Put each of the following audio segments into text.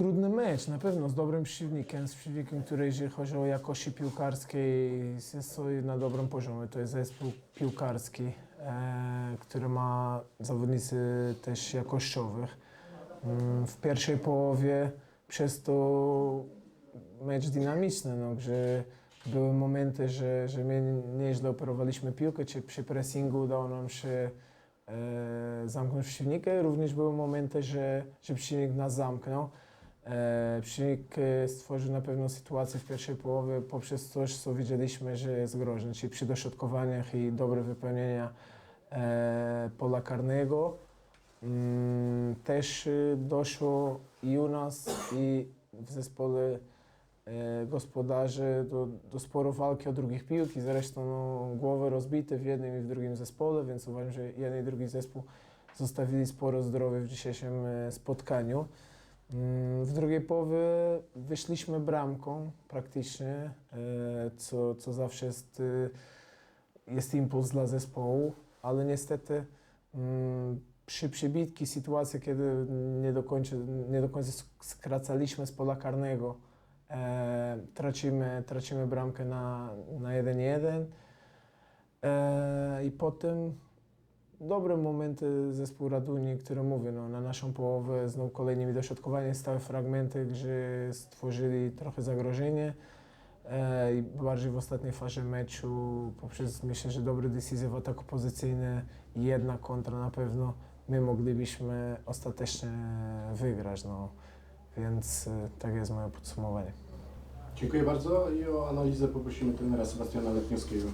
Trudny mecz, na pewno z dobrym przeciwnikiem, z przeciwnikiem, który jeżeli chodzi o jakości piłkarskiej jest na dobrym poziomie. To jest zespół piłkarski, e, który ma zawodnicy też jakościowych. Mm, W pierwszej połowie przez to mecz dynamiczny, no, gdzie były momenty, że, że my nieźle operowaliśmy piłkę, czy przy pressingu udało nam się e, zamknąć przeciwnika. Również były momenty, że, że przeciwnik nas zamknął. E, przeciwnik e, stworzył na pewno sytuację w pierwszej połowie poprzez coś, co widzieliśmy, że jest groźne, czyli przy dośrodkowaniach i dobre wypełnienia e, pola karnego. Mm, też e, doszło i u nas, i w zespole e, gospodarzy do, do sporo walki o drugich piłki. Zresztą no, głowy rozbite w jednym i w drugim zespole, więc uważam, że jeden i drugi zespół zostawili sporo zdrowia w dzisiejszym e, spotkaniu. Mm, W drugiej połowie wyszliśmy bramką praktycznie, e, co, co zawsze jest, e, jest impuls dla zespołu, ale niestety mm, przy przybitki sytuacje, kiedy nie do końca, nie do końca sk- skracaliśmy z pola karnego, e, tracimy, tracimy bramkę na, na 1-1 e, i potem dobre momenty zespół Raduni, który mówię, no, na naszą połowę znowu kolejnymi dośrodkowaniami stałe fragmenty, gdzie stworzyli trochę zagrożenie e, i bardziej w ostatniej fazie meczu poprzez myślę, że dobre decyzje w ataku pozycyjne jedna kontra na pewno my moglibyśmy ostatecznie wygrać, no. Więc e, tak jest moje podsumowanie. Dziękuję bardzo i o analizę poprosimy trenera Sebastiana Letniowskiego.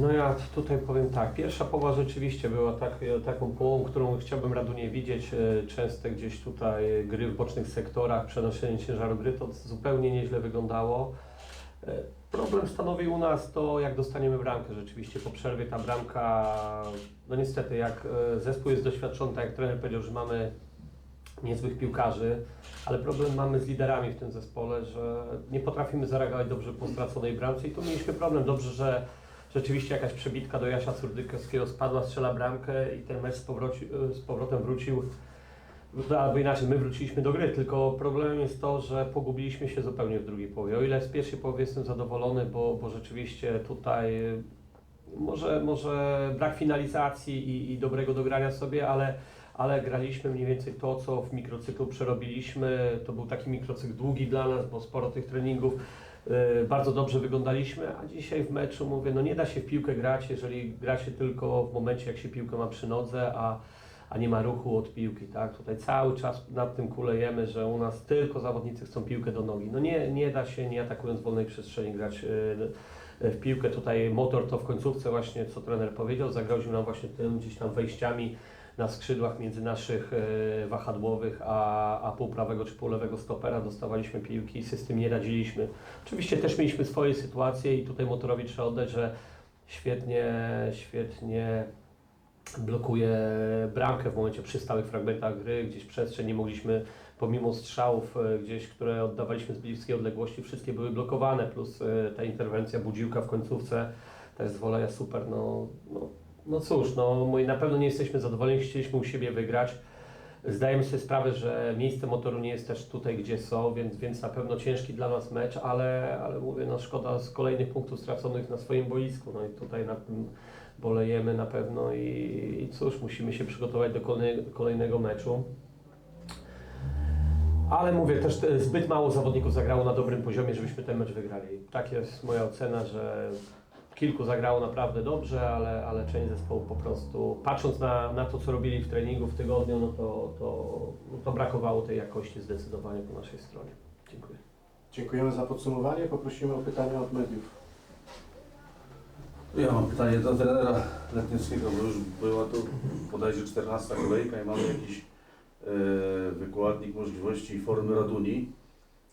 No ja tutaj powiem tak, pierwsza połowa rzeczywiście była tak, taką połową, którą chciałbym Radunie widzieć. E, Częste gdzieś tutaj gry w bocznych sektorach, przenoszenie ciężaru gry, to zupełnie nieźle wyglądało. E, Problem stanowi u nas to, jak dostaniemy bramkę. Rzeczywiście po przerwie ta bramka, no niestety, jak e, zespół jest doświadczony, tak jak trener powiedział, że mamy niezłych piłkarzy, ale problem mamy z liderami w tym zespole, że nie potrafimy zareagować dobrze po straconej bramce i tu mieliśmy problem. Dobrze, że rzeczywiście jakaś przebitka do Jasia Curdykowskiego spadła, strzela bramkę i ten mecz z, z powrotem wrócił, no, albo inaczej, my wróciliśmy do gry, tylko problemem jest to, że pogubiliśmy się zupełnie w drugiej połowie. O ile z pierwszej połowy jestem zadowolony, bo, bo rzeczywiście tutaj może, może brak finalizacji i, i dobrego dogrania sobie, ale, ale graliśmy mniej więcej to, co w mikrocyklu przerobiliśmy. To był taki mikrocykl długi dla nas, bo sporo tych treningów. y, Bardzo dobrze wyglądaliśmy, a dzisiaj w meczu mówię, no nie da się w piłkę grać, jeżeli gra się tylko w momencie, jak się piłkę ma przy nodze, a, a nie ma ruchu od piłki, tak? Tutaj cały czas nad tym kulejemy, że u nas tylko zawodnicy chcą piłkę do nogi. No nie, nie da się, nie atakując wolnej przestrzeni, grać y, w piłkę. Tutaj motor to w końcówce właśnie, co trener powiedział, zagroził nam właśnie tym gdzieś tam wejściami na skrzydłach między naszych e, wahadłowych, a, a półprawego czy półlewego stopera dostawaliśmy piłki i z tym nie radziliśmy. Oczywiście też mieliśmy swoje sytuacje i tutaj motorowi trzeba oddać, że świetnie, świetnie blokuje bramkę w momencie przy stałych fragmentach gry, gdzieś przestrzeń, nie mogliśmy pomimo strzałów e, gdzieś, które oddawaliśmy z bliskiej odległości, wszystkie były blokowane, plus e, ta interwencja budziłka w końcówce też z woleja super, no, no, no cóż, no moi na pewno nie jesteśmy zadowoleni, chcieliśmy u siebie wygrać. Zdajemy sobie sprawę, że miejsce motoru nie jest też tutaj, gdzie są, więc, więc na pewno ciężki dla nas mecz, ale, ale mówię, no szkoda z kolejnych punktów straconych na swoim boisku. No i tutaj na tym bolejemy na pewno i, i cóż, musimy się przygotować do kolejnego, kolejnego meczu. Ale mówię, też te- zbyt mało zawodników zagrało na dobrym poziomie, żebyśmy ten mecz wygrali. Tak jest moja ocena, że kilku zagrało naprawdę dobrze, ale, ale część zespołu po prostu, patrząc na, na to, co robili w treningu w tygodniu, no to, to, no to brakowało tej jakości zdecydowanie po naszej stronie. Dziękuję. Dziękujemy za podsumowanie. Poprosimy o pytania od mediów. Ja mam pytanie do trenera Letniewskiego, bo już była to bodajże 14 kolejka i mamy jakiś e, wykładnik możliwości i formy Raduni.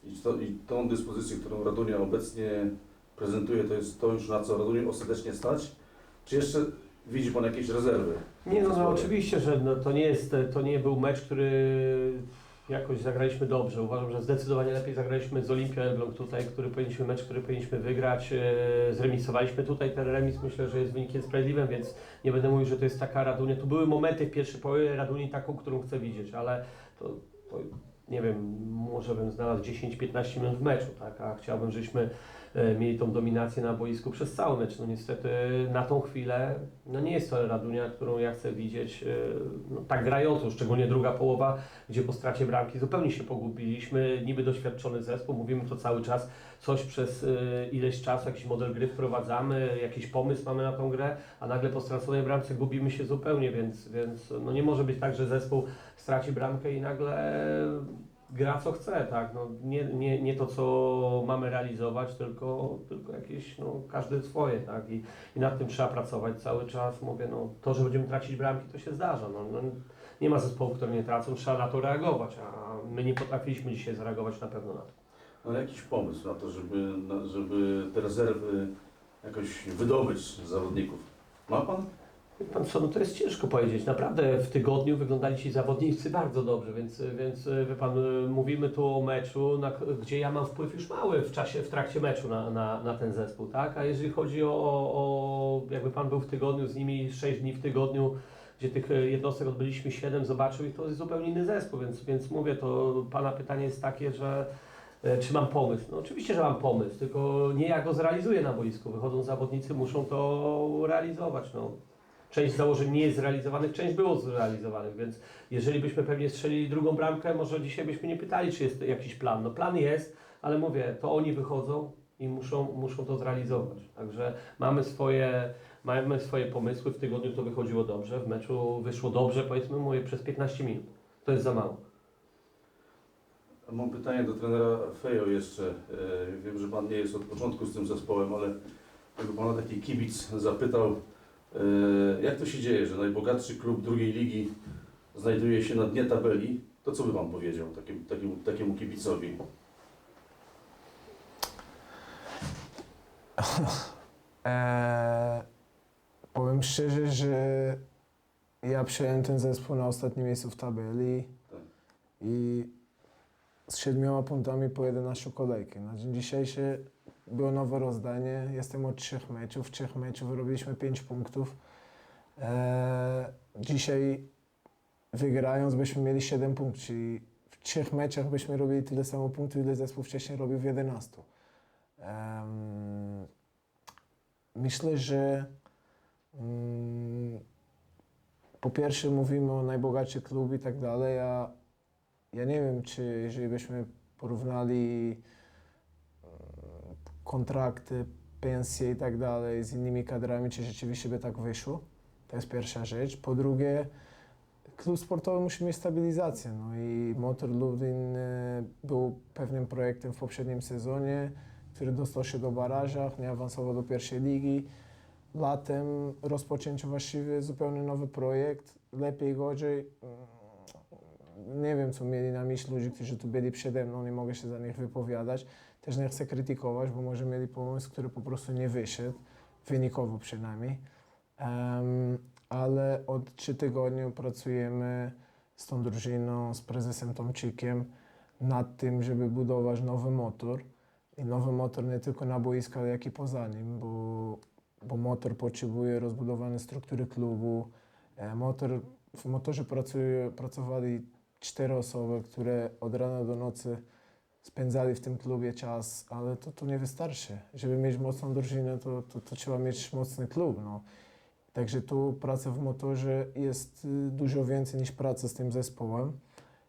I, to, I tą dyspozycję, którą Radunia obecnie prezentuje, to jest to już na co Radunię ostatecznie stać? Czy jeszcze widzi Pan jakieś rezerwy? Nie no, no oczywiście, że no, to, nie jest, to nie był mecz, który jakoś zagraliśmy dobrze. Uważam, że zdecydowanie lepiej zagraliśmy z Olimpią Elbląg tutaj, który powinniśmy mecz, który powinniśmy wygrać. E, Zremisowaliśmy tutaj ten remis, myślę, że jest wynikiem sprawiedliwym, więc nie będę mówił, że to jest taka Radunia. Tu były momenty w pierwszej połowie Raduni taką, którą chcę widzieć, ale to, to nie wiem, może bym znalazł 10-15 minut w meczu, tak? A chciałbym, żebyśmy e, mieli tą dominację na boisku przez cały mecz. No niestety na tą chwilę, no nie jest to Radunia, którą ja chcę widzieć e, no, tak grającą, szczególnie druga połowa, gdzie po stracie bramki zupełnie się pogubiliśmy. Niby doświadczony zespół, mówimy to cały czas, coś przez e, ileś czasu, jakiś model gry wprowadzamy, jakiś pomysł mamy na tą grę, a nagle po straconej bramce gubimy się zupełnie, więc, więc no nie może być tak, że zespół straci bramkę i nagle gra co chce, tak? No, nie, nie, nie to, co mamy realizować, tylko, tylko jakieś, no, każdy swoje, tak? I, I nad tym trzeba pracować cały czas. Mówię, no, to, że będziemy tracić bramki, to się zdarza. No, no, nie ma zespołów, które nie tracą, trzeba na to reagować, a my nie potrafiliśmy dzisiaj zareagować na pewno na to. Ale jakiś pomysł na to, żeby, na, żeby te rezerwy jakoś wydobyć z zawodników. Ma Pan? Pan co, no to jest ciężko powiedzieć. Naprawdę w tygodniu wyglądali ci zawodnicy bardzo dobrze, więc, więc wie Pan, mówimy tu o meczu, na, gdzie ja mam wpływ już mały w czasie, w trakcie meczu na, na, na ten zespół, tak? A jeżeli chodzi o, o, jakby Pan był w tygodniu z nimi 6 dni w tygodniu, gdzie tych jednostek odbyliśmy 7, zobaczył ich, to jest zupełnie inny zespół, więc, więc mówię, to Pana pytanie jest takie, że czy mam pomysł? No oczywiście, że mam pomysł, tylko nie jak go zrealizuję na boisku. Wychodzą zawodnicy, muszą to realizować. No. Część założeń nie jest zrealizowanych, część było zrealizowanych, więc jeżeli byśmy pewnie strzelili drugą bramkę, może dzisiaj byśmy nie pytali, czy jest jakiś plan. No plan jest, ale mówię, to oni wychodzą i muszą, muszą to zrealizować. Także mamy swoje, mamy swoje pomysły, w tygodniu to wychodziło dobrze, w meczu wyszło dobrze, powiedzmy, mówię, przez 15 minut. To jest za mało. Mam pytanie do trenera Fejo jeszcze. E, Wiem, że Pan nie jest od początku z tym zespołem, ale jakby Pana taki kibic zapytał, e, jak to się dzieje, że najbogatszy klub drugiej ligi znajduje się na dnie tabeli, to co by Pan powiedział takim, takiemu, takiemu kibicowi? Eee, powiem szczerze, że ja przyjąłem ten zespół na ostatnim miejscu w tabeli Tak. i z siedmioma punktami po 11 kolejki. Na dzień dzisiejszy było nowe rozdanie. Jestem od trzech meczów. W trzech meczów wyrobiliśmy 5 punktów. Eee, dzisiaj wygrając byśmy mieli 7 punktów, czyli w trzech meczach byśmy robili tyle samo punktów, ile zespół wcześniej robił w 11. Em, Myślę, że mm, po pierwsze mówimy o najbogatszy klub i tak dalej, a ja nie wiem, czy jeżeli byśmy porównali mm, kontrakty, pensje i tak dalej z innymi kadrami, czy rzeczywiście by tak wyszło. To jest pierwsza rzecz. Po drugie, klub sportowy musi mieć stabilizację. No i Motor Lublin e, był pewnym projektem w poprzednim sezonie który dostał się do barażach, nie awansował do pierwszej ligi. Latem rozpoczęcie właściwie zupełnie nowy projekt, lepiej, gorzej. Nie wiem, co mieli na myśli ludzie, którzy tu byli przede mną, nie mogę się za nich wypowiadać. Też nie chcę krytykować, bo może mieli pomysł, który po prostu nie wyszedł, wynikowo przynajmniej. Em, ale od trzy tygodni pracujemy z tą drużyną, z prezesem Tomczykiem nad tym, żeby budować nowy motor. I nowy motor nie tylko na boisku, ale jak i poza nim, bo, bo motor potrzebuje rozbudowanej struktury klubu. E, Motor, w motorze pracuje, pracowali cztery osoby, które od rana do nocy spędzali w tym klubie czas, ale to, to nie wystarczy. Żeby mieć mocną drużynę, to, to, to trzeba mieć mocny klub. No. Także tu praca w motorze jest y, dużo więcej niż praca z tym zespołem.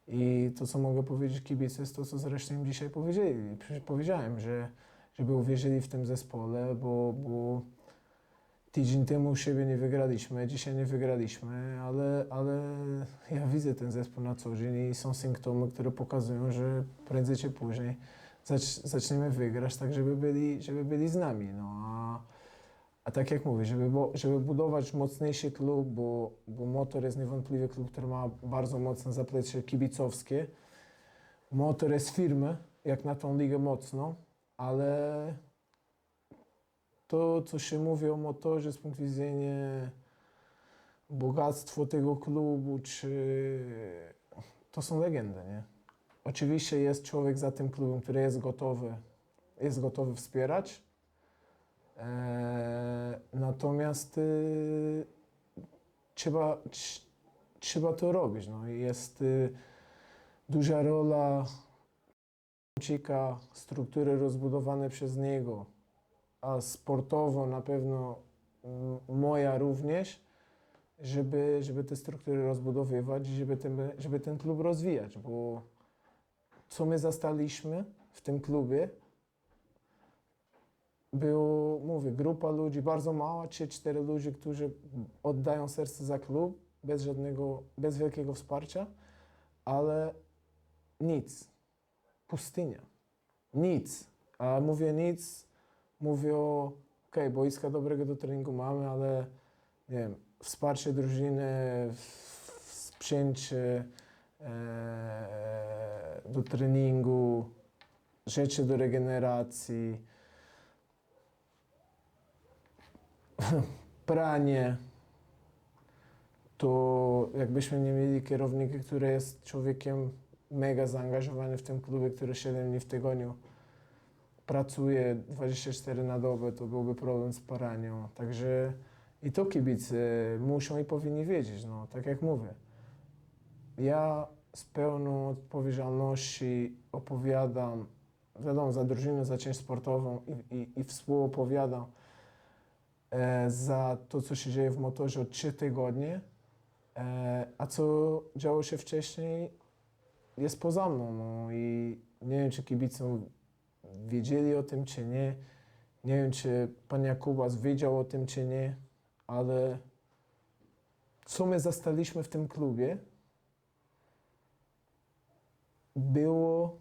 I to, co mogę powiedzieć kibicom, jest to, co zresztą im dzisiaj powiedzieli. Powiedziałem, że żeby uwierzyli w tym zespole, bo, bo tydzień temu u siebie nie wygraliśmy, dzisiaj nie wygraliśmy, ale, ale ja widzę ten zespół na co dzień i są symptomy, które pokazują, że prędzej czy później zacz, zaczniemy wygrać, tak żeby byli, żeby byli z nami. No, a, a tak jak mówię, żeby, żeby budować mocniejszy klub, bo, bo Motor jest niewątpliwie klub, który ma bardzo mocne zaplecze kibicowskie. Motor jest firmy, jak na tą ligę mocną, ale to, co się mówi o motorze z punktu widzenia bogactwa tego klubu, czy to są legendy, nie? Oczywiście jest człowiek za tym klubem, który jest gotowy, jest gotowy wspierać, Eee, natomiast y, trzeba, trz- trzeba to robić. No. Jest, y, duża rola struktury rozbudowane przez niego, a sportowo na pewno mm, moja również, żeby, żeby te struktury rozbudowywać i żeby ten, żeby ten klub rozwijać, bo co my zastaliśmy w tym klubie, było, mówię, grupa ludzi, bardzo mała, 3-4 ludzi, którzy oddają serce za klub, bez żadnego, bez wielkiego wsparcia, ale nic, pustynia, nic. A mówię nic, mówię o, okej, boiska dobrego do treningu mamy, ale nie wiem, wsparcie drużyny, sprzęcie e, do treningu, rzeczy do regeneracji, pranie, to jakbyśmy nie mieli kierownika, który jest człowiekiem mega zaangażowany w tym klubie, który 7 dni w tygodniu pracuje 24 na dobę, to byłby problem z paranią. Także i to kibice muszą i powinni wiedzieć, no tak jak mówię. Ja z pełną odpowiedzialności opowiadam, wiadomo, za drużynę, za część sportową i, i, i współopowiadam e, za to, co się dzieje w motorze od 3 tygodnie, e, a co działo się wcześniej jest poza mną. No i nie wiem, czy kibice wiedzieli o tym, czy nie. Nie wiem, czy pan Jakubas wiedział o tym, czy nie, ale co my zastaliśmy w tym klubie, było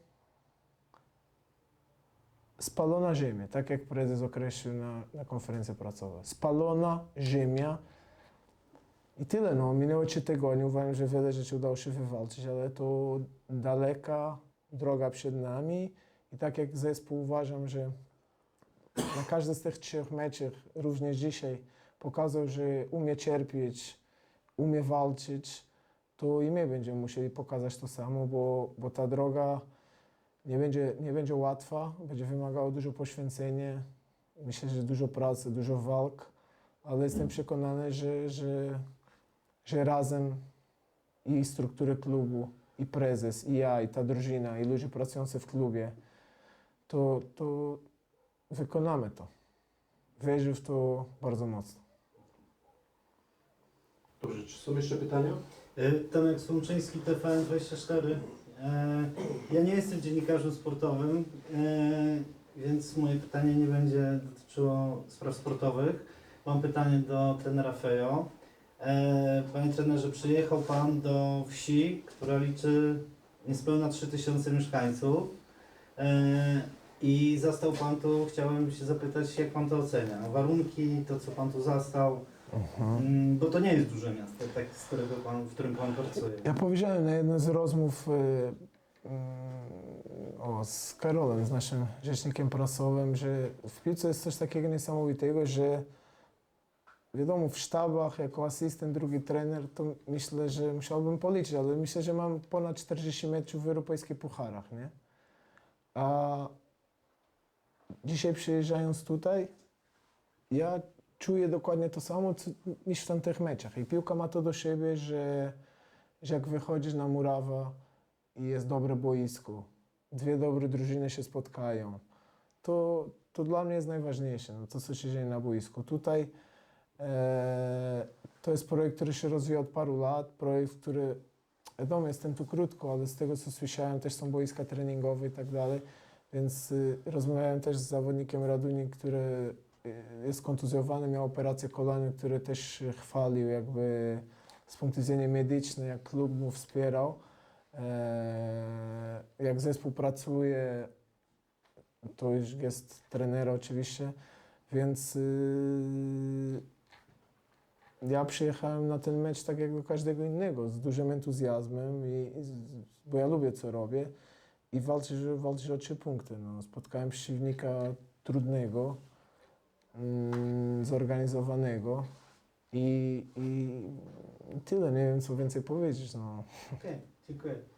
spalona ziemia, tak jak prezes określił na, na konferencji prasowej. Spalona ziemia i tyle. No, minęło trzy tygodnie, uważam, że wiele rzeczy udało się wywalczyć, ale to daleka droga przed nami i tak jak zespół uważam, że na każdy z tych trzech meczów, również dzisiaj, pokazał, że umie cierpieć, umie walczyć, to i my będziemy musieli pokazać to samo, bo, bo ta droga nie będzie, nie będzie łatwa, będzie wymagała dużo poświęcenia, myślę, że dużo pracy, dużo walk, ale jestem przekonany, że, że, że razem i struktury klubu, i prezes, i ja, i ta drużyna, i ludzie pracujący w klubie, to, to wykonamy to. Wierzę w to bardzo mocno. Dobrze, czy są jeszcze pytania? Y, Tomek Słomczyński, TVN24. E, Ja nie jestem dziennikarzem sportowym, e, więc moje pytanie nie będzie dotyczyło spraw sportowych. Mam pytanie do trenera Fejo. E, Panie trenerze, przyjechał Pan do wsi, która liczy niespełna 3000 mieszkańców e, i zastał Pan tu, chciałem się zapytać, jak Pan to ocenia? Warunki, to co Pan tu zastał, Mm, Bo to nie jest duże miasto, tak, z którego pan, w którym pan pracuje. Ja powiedziałem na jednej z rozmów y, mm, o, z Karolem, z naszym rzecznikiem prasowym, że w piłce jest coś takiego niesamowitego, że wiadomo, w sztabach jako asystent, drugi trener, to myślę, że musiałbym policzyć, ale myślę, że mam ponad 40 meczów w europejskich pucharach, nie? A dzisiaj przyjeżdżając tutaj, ja czuję dokładnie to samo co, niż w tamtych meczach. I piłka ma to do siebie, że, że jak wychodzisz na murawa i jest dobre boisko, dwie dobre drużyny się spotkają, to, to dla mnie jest najważniejsze, no, to co się dzieje na boisku. Tutaj e, to jest projekt, który się rozwija od paru lat, projekt, który, wiadomo, jestem tu krótko, ale z tego co słyszałem też są boiska treningowe i tak dalej, więc y, rozmawiałem też z zawodnikiem Raduni, który y, jest kontuzjowany, miał operację kolana, który też chwalił jakby z punktu widzenia medycznego, jak klub mu wspierał, e, jak zespół pracuje, to już jest trener oczywiście, więc y, ja przyjechałem na ten mecz tak jak do każdego innego, z dużym entuzjazmem, i, bo ja lubię co robię i walczyć, walczyć o trzy punkty. No, spotkałem przeciwnika trudnego, mm, zorganizowanego i, i, tyle, nie wiem co więcej powiedzieć. No. Okej, dziękuję.